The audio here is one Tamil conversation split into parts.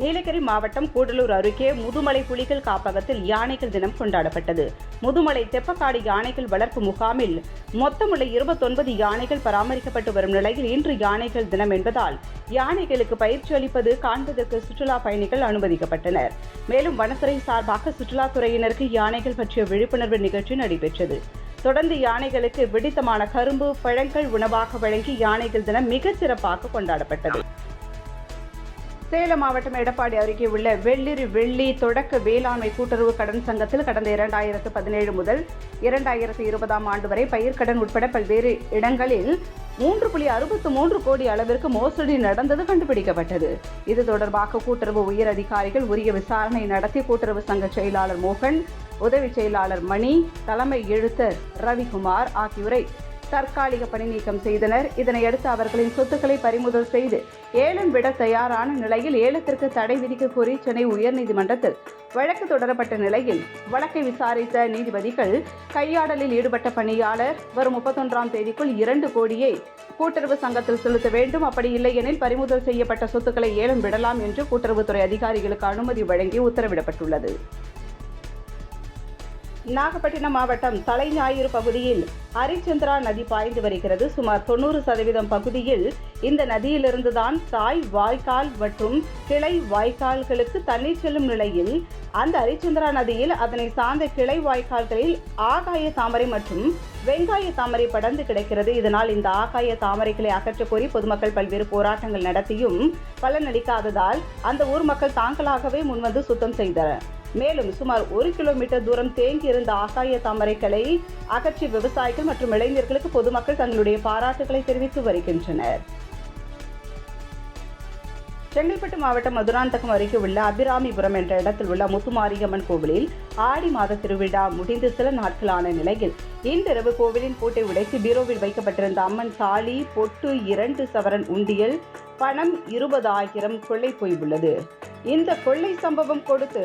நீலகிரி மாவட்டம் கூடலூர் அருகே முதுமலை புலிகள் காப்பகத்தில் யானைகள் தினம் கொண்டாடப்பட்டது. முதுமலை தெப்பக்காடு யானைகள் வளர்ப்பு முகாமில் மொத்தமுள்ள இருபத்தொன்பது யானைகள் பராமரிக்கப்பட்டு வரும் நிலையில் இன்று யானைகள் தினம் என்பதால் யானைகளுக்கு பயிற்சி அளிப்பது காண்பதற்கு சுற்றுலா பயணிகள் அனுமதிக்கப்பட்டனர். மேலும் வனத்துறை சார்பாக சுற்றுலாத்துறையினருக்கு யானைகள் பற்றிய விழிப்புணர்வு நிகழ்ச்சி நடைபெற்றது. தொடர்ந்து யானைகளுக்கு பிடித்தமான கரும்பு பழங்கள் உணவாக வழங்கி யானைகள் தினம் மிகச் சிறப்பாக கொண்டாடப்பட்டது. சேலம் மாவட்டம் எடப்பாடி அருகே உள்ள வெள்ளிரி வெள்ளி தொடக்க வேளாண்மை கூட்டுறவு கடன் சங்கத்தில் கடந்த இரண்டாயிரத்து பதினேழு முதல் இரண்டாயிரத்து இருபதாம் ஆண்டு வரை பயிர்க்கடன் உட்பட பல்வேறு இடங்களில் மூன்று புள்ளி அறுபத்து மூன்று கோடி அளவிற்கு மோசடி நடந்தது கண்டுபிடிக்கப்பட்டது. இது தொடர்பாக கூட்டுறவு உயர் அதிகாரிகள் உரிய விசாரணை நடத்தி கூட்டுறவு சங்க செயலாளர் மோகன் உதவி செயலாளர் மணி தலைமை எழுத்தர் ரவிக்குமார் ஆகியோரை தற்காலிக பணி நீக்கம் செய்தனர். இதனையடுத்து அவர்களின் சொத்துக்களை பறிமுதல் செய்து ஏலம் விட தயாரான நிலையில் ஏலத்திற்கு தடை விதிக்க கோரி சென்னை உயர்நீதிமன்றத்தில் வழக்கு தொடரப்பட்ட நிலையில் வழக்கை விசாரித்த நீதிபதிகள் கையாடலில் ஈடுபட்ட பணியாளர் வரும் முப்பத்தொன்றாம் தேதிக்குள் இரண்டு கோடியை கூட்டுறவு சங்கத்தில் செலுத்த வேண்டும். அப்படி இல்லையெனில் பறிமுதல் செய்யப்பட்ட சொத்துக்களை ஏலம் விடலாம் என்று கூட்டுறவுத்துறை அதிகாரிகளுக்கு அனுமதி வழங்கி உத்தரவிடப்பட்டுள்ளது. நாகப்பட்டினம் மாவட்டம் தலைஞாயிறு பகுதியில் ஹரிச்சந்திரா நதி பாய்ந்து வருகிறது. சுமார் தொண்ணூறு சதவீதம் பகுதியில் இந்த நதியிலிருந்துதான் தாய் வாய்க்கால் மற்றும் கிளை வாய்க்கால்களுக்கு தண்ணீர் செல்லும் நிலையில் அந்த ஹரிச்சந்திரா நதியில் அதனை சார்ந்த கிளை வாய்க்கால்களில் ஆகாய தாமரை மற்றும் வெங்காய தாமரை படர்ந்து கிடக்கிறது. இதனால் இந்த ஆகாய தாமரைகளை அகற்றக் கோரி பொதுமக்கள் பல்வேறு போராட்டங்கள் நடத்தியும் பலனளிக்காததால் அந்த ஊர் மக்கள் தாங்களாகவே முன்வந்து சுத்தம் செய்தனர். மேலும் சுமார் ஒரு கிலோமீட்டர் தூரம் தேங்கி இருந்த ஆகாய தாமரைகளை அகற்றி விவசாயிகள் மற்றும் இளைஞர்களுக்கு பொதுமக்கள் தங்களுடைய பாராட்டுகளை தெரிவித்து வருகின்றனர். செங்கல்பட்டு மாவட்டம் மதுராந்தகம் அருகே உள்ள அபிராமிபுரம் என்ற இடத்தில் உள்ள முத்துமாரியம்மன் கோவிலில் ஆடி மாத திருவிழா முடிந்து சில நாட்களான நிலையில் இன்றிரவு கோவிலின் பூட்டை உடைத்து பீரோவில் வைக்கப்பட்டிருந்த அம்மன் சாலி பொட்டு இரண்டு சவரன் உண்டியல் பணம் இருபதாயிரம் கொள்ளை போய் உள்ளது. இந்த கொள்ளை சம்பவம் கொடுத்து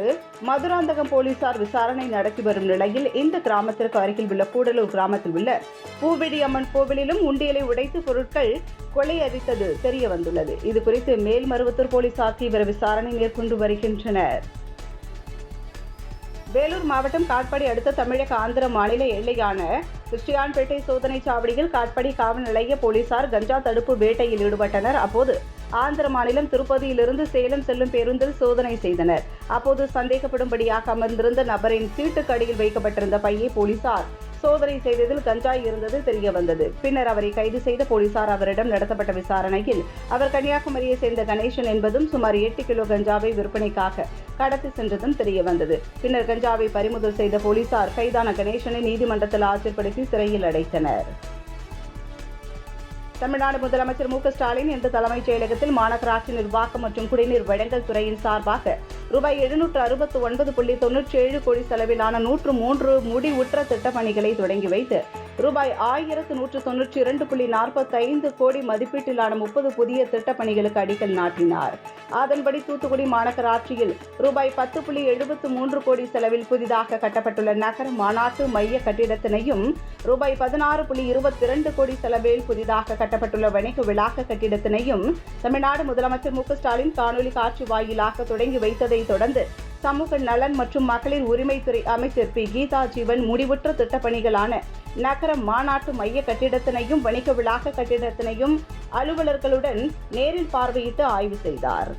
மதுராந்தகம் போலீசார் விசாரணை நடத்தி வரும் நிலையில் இந்த கிராமத்திற்கு அருகில் உள்ள கூடலூர் கிராமத்தில் உள்ள பூவிடி அம்மன் கோவிலிலும் உண்டியலை உடைத்து பொருட்கள் கொள்ளையடித்தது தெரிய வந்துள்ளது. இது குறித்து மேல்மருவத்தூர் போலீசார் தீவிர விசாரணை மேற்கொண்டு வருகின்றனர். வேலூர் மாவட்டம் காட்பாடி அடுத்த தமிழக ஆந்திர மாநில எல்லையான கிறிஸ்டியான்பேட்டை சோதனை சாவடியில் காட்பாடி காவல் நிலைய போலீசார் கஞ்சா தடுப்பு வேட்டையில் ஈடுபட்டனர். அப்போது ஆந்திர மாநிலம் திருப்பதியிலிருந்து சேலம் செல்லும் பேருந்தில் சோதனை செய்தனர். அப்போது சந்தேகப்படும்படியாக அமர்ந்திருந்த நபரின் சீட்டுக்கு அடியில் வைக்கப்பட்டிருந்த பையை போலீசார் சோதனை செய்ததில் கஞ்சாய் இருந்தது தெரிய வந்தது பின்னர் அவரை கைது செய்த போலீசார் அவரிடம் நடத்தப்பட்ட விசாரணையில் அவர் கன்னியாகுமரியை சேர்ந்த கணேசன் என்பதும் சுமார் எட்டு கிலோ கஞ்சாவை விற்பனைக்காக கடத்தி சென்றதும் தெரிய வந்தது பின்னர் கஞ்சாவை பறிமுதல் செய்த போலீசார் கைதான கணேசனை நீதிமன்றத்தில் ஆஜர்படுத்தி சிறையில் அடைத்தனர். தமிழ்நாடு முதலமைச்சர் மு ஸ்டாலின் இன்று தலைமைச் செயலகத்தில் மாநகராட்சி நிர்வாகம் மற்றும் குடிநீர் வழங்கல் துறையின் சார்பாக ரூபாய் எழுநூற்று அறுபத்து ஒன்பது புள்ளி தொன்னூற்றி ஏழு கோடி செலவிலான நூற்று மூன்று முடிவுற்ற திட்டப்பணிகளை தொடங்கி வைத்து ரூபாய் ஆயிரத்து நூற்று தொன்னூற்றி இரண்டு புள்ளி நாற்பத்தைந்து கோடி மதிப்பீட்டிலான முப்பது புதிய திட்டப் பணிகளுக்கு அடிக்கல் நாட்டினார். அதன்படி தூத்துக்குடி மாநகராட்சியில் ரூபாய் பத்து புள்ளி எழுபத்து மூன்று கோடி செலவில் புதிதாக கட்டப்பட்டுள்ள நகர மாநாட்டு மைய கட்டிடத்தினையும் ரூபாய் பதினாறு புள்ளி இருபத்தி இரண்டு கோடி செலவில் புதிதாக கட்டப்பட்டுள்ள வணிக விளாக்க கட்டிடத்தினையும் தமிழ்நாடு முதலமைச்சர் மு க ஸ்டாலின் காணொலி காட்சி வாயிலாக தொடங்கி வைத்ததை தொடர்ந்து சமூக நலன் மற்றும் மகளிர் உரிமைத்துறை அமைச்சர் பி. கீதா ஜீவன் முடிவுற்ற திட்டப்பணிகளான நகர மாநாட்டு மைய கட்டிடத்தினையும் வணிக விளாக கட்டிடத்தினையும் அலுவலர்களுடன் நேரில் பார்வையிட்டு ஆய்வு செய்தார்.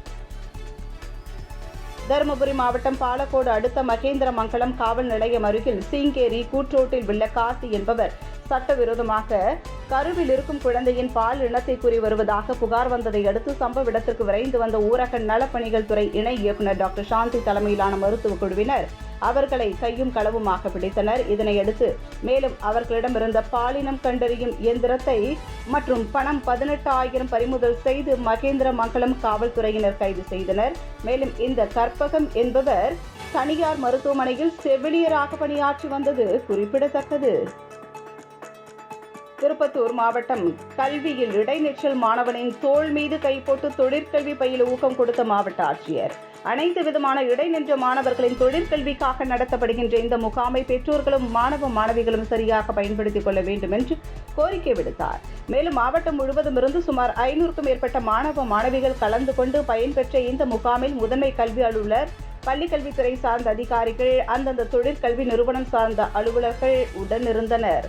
தருமபுரி மாவட்டம் பாலக்கோடு அடுத்த மகேந்திர மங்கலம் காவல் நிலையம் அருகில் சீங்கேரி கூற்றோட்டில் உள்ள காசி என்பவர் சட்டவிரோதமாக கருவில் இருக்கும் குழந்தையின் பால் இனத்தை கூறி வருவதாக புகார் வந்ததை அடுத்து சம்பவ இடத்திற்கு விரைந்து வந்த ஊரக நலப்பணிகள் துறை இணை இயக்குநர் டாக்டர் சாந்தி தலைமையிலான மருத்துவ குழுவினர் அவர்களை கையும் களவுமாக பிடித்தனர். இதனையடுத்து மேலும் அவர்களிடமிருந்த பாலினம் கண்டறியும் இயந்திரத்தை மற்றும் பணம் பதினெட்டு ஆயிரம் பறிமுதல் செய்து மகேந்திர மங்கலம் காவல்துறையினர் கைது செய்தனர். மேலும் இந்த கற்பகம் என்பவர் தனியார் மருத்துவமனையில் செவிலியராக பணியாற்றி வந்தது குறிப்பிடத்தக்கது. திருப்பத்தூர் மாவட்டம் கல்வியில் இடைநிற்றல் மாணவனின் தோல் மீது கை போட்டு தொழிற்கல்வி பயில ஊக்கம் கொடுத்த மாவட்ட ஆட்சியர். அனைத்து விதமான இடைநின்ற மாணவர்களின் தொழிற்கல்விக்காக நடத்தப்படுகின்ற இந்த முகாமை பெற்றோர்களும் மாணவ மாணவிகளும் சரியாக பயன்படுத்திக் கொள்ள வேண்டும் என்று கோரிக்கை விடுத்தார். மேலும் மாவட்டம் முழுவதும் இருந்து சுமார் ஐநூறுக்கும் மேற்பட்ட மாணவ மாணவிகள் கலந்து கொண்டு பயன்பெற்ற இந்த முகாமில் முதன்மை கல்வி அலுவலர் பள்ளிக்கல்வித்துறை சார்ந்த அதிகாரிகள் அந்தந்த தொழிற்கல்வி நிறுவனம் சார்ந்த அலுவலர்கள் உடனிருந்தனர்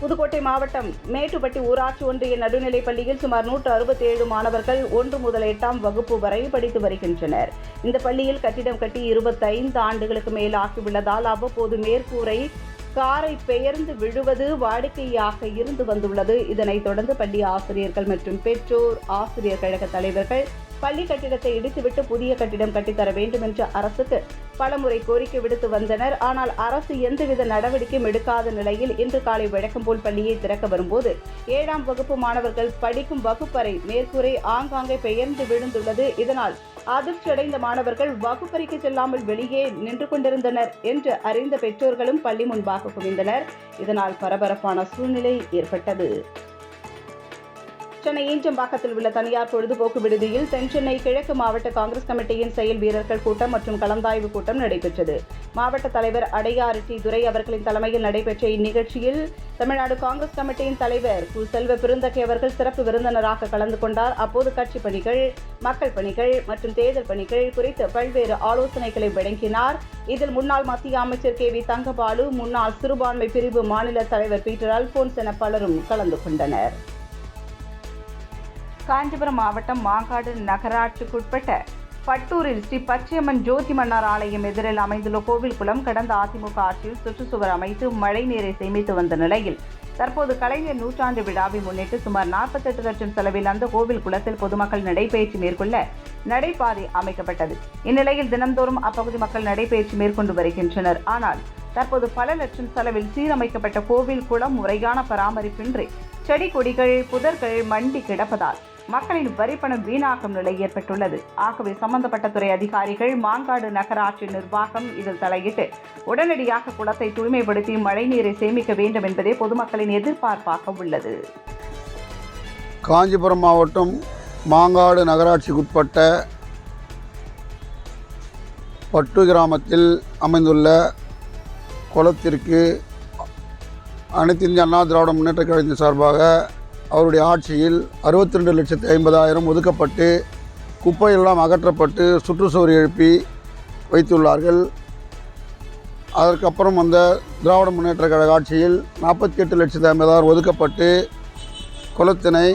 புதுக்கோட்டை மாவட்டம் மேட்டுப்பட்டி ஊராட்சி ஒன்றிய நடுநிலைப் பள்ளியில் சுமார் நூற்று அறுபத்தி ஏழு மாணவர்கள் ஒன்று முதல் எட்டாம் வகுப்பு வரை படித்து வருகின்றனர். இந்த பள்ளியில் கட்டிடம் கட்டி இருபத்தைந்து ஆண்டுகளுக்கு மேலாகியுள்ளதால் அவ்வப்போது மேற்கூரை காரை பெயர்ந்து விழுவது வாடிக்கையாக இருந்து வந்துள்ளது. இதனைத் தொடர்ந்து பள்ளி ஆசிரியர்கள் மற்றும் பெற்றோர் ஆசிரியர் கழக தலைவர்கள் பள்ளி கட்டிடத்தை இடித்துவிட்டு புதிய கட்டிடம் கட்டித்தர வேண்டும் என்று அரசுக்கு பலமுறை கோரிக்கை விடுத்து வந்தனர். ஆனால் அரசு எந்தவித நடவடிக்கையும் எடுக்காத நிலையில் இன்று காலை வழக்கம் போல் பள்ளியை திறக்க வரும்போது ஏழாம் வகுப்பு மாணவர்கள் படிக்கும் வகுப்பறை மேற்கூரை ஆங்காங்கே பெயர்ந்து விழுந்துள்ளது. இதனால் அதிர்ச்சியடைந்த மாணவர்கள் வகுப்பறைக்கு செல்லாமல் வெளியே நின்று கொண்டிருந்தனர் என்று அறிந்த பெற்றோர்களும் பள்ளி முன்பாக குவிந்தனர். இதனால் பரபரப்பான சூழ்நிலை ஏற்பட்டது. சென்னை ஈஞ்சம்பாக்கத்தில் உள்ள தனியார் பொழுதுபோக்கு விடுதியில் தென்சென்னை கிழக்கு மாவட்ட காங்கிரஸ் கமிட்டியின் செயல் வீரர்கள் கூட்டம் மற்றும் கலந்தாய்வு கூட்டம் நடைபெற்றது. மாவட்ட தலைவர் அடையாறு டி. துரை அவர்களின் தலைமையில் நடைபெற்ற இந்நிகழ்ச்சியில் தமிழ்நாடு காங்கிரஸ் கமிட்டியின் தலைவர் கு. செல்வ பெருந்தகை அவர்கள் சிறப்பு விருந்தினராக கலந்து கொண்டார். அப்போது கட்சி பணிகள் மக்கள் பணிகள் மற்றும் தேர்தல் பணிகள் குறித்து பல்வேறு ஆலோசனைகளை வழங்கினார். இதில் முன்னாள் மத்திய அமைச்சர் கே. வி. தங்கபாலு முன்னாள் சிறுபான்மை பிரிவு மாநில தலைவர் பீட்டர் அல்போன்ஸ் என பலரும் கலந்து கொண்டனர். காஞ்சிபுரம் மாவட்டம் மாங்காடு நகராட்சிக்குட்பட்ட பட்டூரில் ஸ்ரீ பச்சையம்மன் ஜோதி மன்னார் ஆலயம் எதிரில் அமைந்துள்ள கோவில் குளம் கடந்த அதிமுக ஆட்சியில் சுற்றுச்சுவர் அமைத்து மழை நீரை சேமித்து வந்த நிலையில் தற்போது கலைஞர் நூற்றாண்டு விழாவை முன்னிட்டு சுமார் நாற்பத்தெட்டு லட்சம் செலவில் அந்த கோவில் குளத்தில் பொதுமக்கள் நடைபயிற்சி மேற்கொள்ள நடைபாதை அமைக்கப்பட்டது. இந்நிலையில் தினந்தோறும் அப்பகுதி மக்கள் நடைபயிற்சி மேற்கொண்டு வருகின்றனர். ஆனால் தற்போது பல லட்சம் செலவில் சீரமைக்கப்பட்ட கோவில் குளம் முறையான பராமரிப்பின்றி செடி கொடிகள் புதர்கள் மண்டி கிடப்பதால் மக்களின் வரிப்பணம் வீணாக்கும் நிலை ஏற்பட்டுள்ளது. ஆகவே சம்பந்தப்பட்ட துறை அதிகாரிகள் மாங்காடு நகராட்சி நிர்வாகம் இதில் தலையிட்டு உடனடியாக குளத்தை தூய்மைப்படுத்தி மழைநீரை சேமிக்க வேண்டும் என்பதே பொதுமக்களின் எதிர்பார்ப்பாக உள்ளது. காஞ்சிபுரம் மாவட்டம் மாங்காடு நகராட்சிக்குட்பட்ட பட்டு கிராமத்தில் அமைந்துள்ள குளத்திற்கு அனைத்து இந்திய அண்ணா திராவிட முன்னேற்ற கழகத்தின் சார்பாக அவருடைய ஆட்சியில் அறுபத்தி ரெண்டு லட்சத்தி ஐம்பதாயிரம் ஒதுக்கப்பட்டு குப்பையெல்லாம் அகற்றப்பட்டு சுற்றுச்சுவர் எழுப்பி வைத்துள்ளார்கள். அதற்கப்புறம் வந்த திராவிட முன்னேற்ற கழக ஆட்சியில் நாற்பத்தி எட்டு லட்சத்தி ஐம்பதாயிரம் ஒதுக்கப்பட்டு குளத்தினை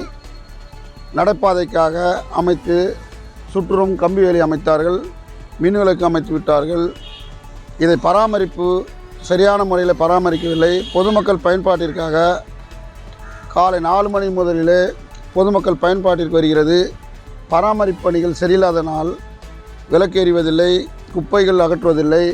நடைபாதைக்காக அமைத்து சுற்றும் கம்பி வேலி அமைத்தார்கள் மின் விளக்கு அமைத்து விட்டார்கள். இதை பராமரிப்பு சரியான முறையில் பராமரிக்கவில்லை. பொதுமக்கள் பயன்பாட்டிற்காக காலை நாலு மணி முதலிலே பொதுமக்கள் பயன்பாட்டிற்கு வருகிறது. பராமரிப்பு பணிகள் சரியில்லாதனால் விளக்கு எறிவதில்லை குப்பைகள் அகற்றுவதில்லை.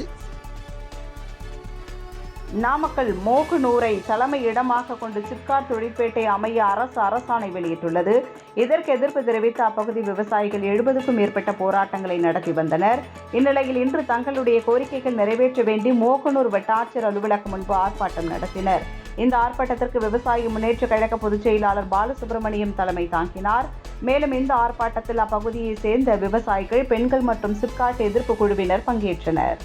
நாமக்கல் மோகனூரை தலைமை இடமாக கொண்டு சிப்காட் தொழிற்பேட்டை அமைய அரசு அரசாணை வெளியிட்டுள்ளது. இதற்கு எதிர்ப்பு தெரிவித்து அப்பகுதி விவசாயிகள் எழுபதுக்கும் மேற்பட்ட போராட்டங்களை நடத்தி வந்தனர். இந்நிலையில் இன்று தங்களுடைய கோரிக்கைகள் நிறைவேற்ற வேண்டி மோகனூர் வட்டாட்சியர் அலுவலகம் முன்பு ஆர்ப்பாட்டம் நடத்தினர். இந்த ஆர்ப்பாட்டத்திற்கு விவசாய முன்னேற்ற கழக பொதுச் செயலாளர் பாலசுப்ரமணியம் தலைமை தாங்கினார். மேலும் இந்த ஆர்ப்பாட்டத்தில் அப்பகுதியைச் சேர்ந்த விவசாயிகள் பெண்கள் மற்றும் சிப்காட் எதிர்ப்பு குழுவினர் பங்கேற்றனர்.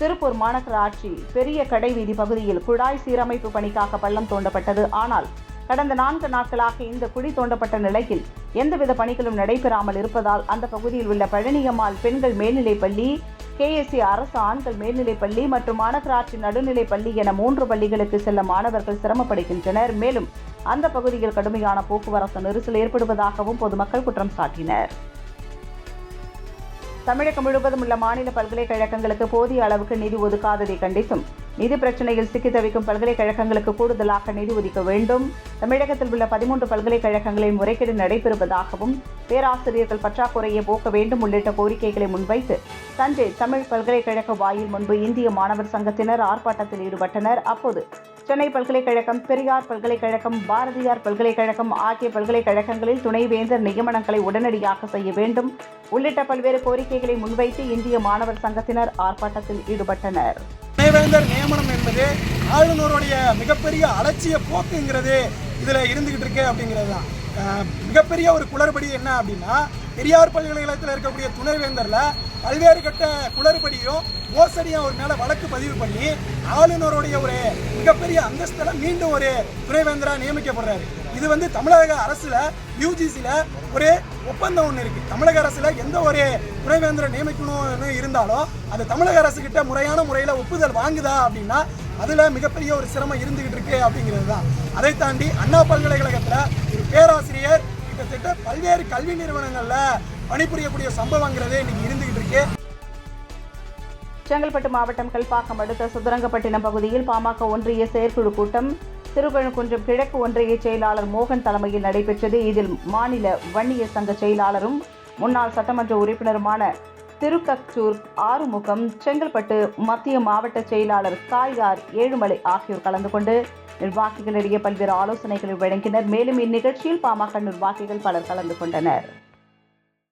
திருப்பூர் மாநகராட்சி பெரிய கடைவீதி பகுதியில் குழாய் சீரமைப்பு பணிக்காக பள்ளம் தோண்டப்பட்டது. ஆனால் கடந்த நான்கு நாட்களாக இந்த குழி தோண்டப்பட்ட நிலையில் எந்தவித பணிகளும் நடைபெறாமல் இருப்பதால் அந்த பகுதியில் உள்ள பழனியம்மாள் பெண்கள் மேல்நிலைப் பள்ளி கேஎஸ்சி அரசு ஆண்கள் மேல்நிலைப் பள்ளி மற்றும் மாநகராட்சி நடுநிலைப் பள்ளி என மூன்று பள்ளிகளுக்கு செல்ல மாணவர்கள் சிரமப்படுகின்றனர். மேலும் அந்த பகுதியில் கடுமையான போக்குவரத்து நெரிசல் ஏற்படுவதாகவும் பொதுமக்கள் குற்றம் சாட்டினர். தமிழகம் முழுவதும் உள்ள மாநில பல்கலைக்கழகங்களுக்கு போதிய அளவுக்கு நிதி ஒதுக்காததை கண்டித்தும் நிதி பிரச்சனையில் சிக்கி தவிக்கும் பல்கலைக்கழகங்களுக்கு கூடுதலாக நிதி ஒதுக்க வேண்டும். தமிழகத்தில் உள்ள பதிமூன்று பல்கலைக்கழகங்களில் முறைகேடு நடைபெறுவதாகவும் பேராசிரியர்கள் பற்றாக்குறையை போக்க வேண்டும் உள்ளிட்ட கோரிக்கைகளை முன்வைத்து தஞ்சை தமிழ் பல்கலைக்கழக வாயில் முன்பு இந்திய மாணவர் சங்கத்தினர் ஆர்ப்பாட்டத்தில் ஈடுபட்டனர். அப்போது சென்னை பல்கலைக்கழகம் பெரியார் பல்கலைக்கழகம் பாரதியார் பல்கலைக்கழகம் ஆகிய பல்கலைக்கழகங்களில் துணைவேந்தர் நியமனங்களை உடனடியாக செய்ய வேண்டும். உள்ளிட்ட பல்வேறு கோரிக்கைகளை முன்வைத்து இந்திய மாணவர் சங்கத்தினர் ஆர்ப்பாட்டத்தில் ஈடுபட்டனர். துணைவேந்தர் நியமனம் என்பது ஆளுநருடைய மிகப்பெரிய அலட்சிய போக்குங்கிறது இதில் இருந்துகிட்டு இருக்கு அப்படிங்கிறது தான் மிகப்பெரிய ஒரு குளறுபடி என்ன அப்படின்னா பெரியார் பல்கலைக்கழகத்தில் இருக்கக்கூடிய துணைவேந்தரில் பல்வேறு கட்ட குளறுபடியும் மோசடியும் அவர் மேலே வழக்கு பதிவு பண்ணி ஆளுநருடைய ஒரு மிகப்பெரிய அந்தஸ்தில் மீண்டும் ஒரு துணைவேந்தராக நியமிக்கப்படுறாரு. இது வந்து தமிழக அரசில் யூஜிசியில் ஒரு ஒப்பந்தம் ஒன்று இருக்குது தமிழக அரசில் எந்த ஒரு துணைவேந்தரை நியமிக்கணும்னு இருந்தாலும் அது தமிழக அரசுக்கிட்ட முறையான முறையில் ஒப்புதல் வாங்குதா அப்படின்னா அதில் மிகப்பெரிய ஒரு சிரமம் இருந்துகிட்டு இருக்கு அப்படிங்கிறது தான். அதை தாண்டி அண்ணா பல்கலைக்கழகத்தில் ஒரு பேராசிரியர் கிட்டத்தட்ட பல்வேறு கல்வி நிறுவனங்களில் பணிபுரியக்கூடிய சம்பவங்கிறது இன்னைக்கு இருந்து இருக்கு. செங்கல்பட்டு மாவட்டம் கல்பாக்கம் அடுத்த சுதரங்கப்பட்டினம் பகுதியில் பாமக ஒன்றிய செயற்குழு கூட்டம். திருப்பழங்குன்றம் கிழக்கு ஒன்றிய செயலாளர் மோகன் தலைமையில் நடைபெற்றது. இதில் மாநில வன்னிய சங்க செயலாளரும் முன்னாள் சட்டமன்ற உறுப்பினருமான திருக்கச்சூர் ஆறுமுகம் செங்கல்பட்டு மத்திய மாவட்ட செயலாளர் காயார் ஏழுமலை ஆகியோர் கலந்து கொண்டு நிர்வாகிகளிடையே பல்வேறு ஆலோசனைகளை வழங்கினர். மேலும் இந்நிகழ்ச்சியில் பாமக நிர்வாகிகள் பலர் கலந்து கொண்டனர்.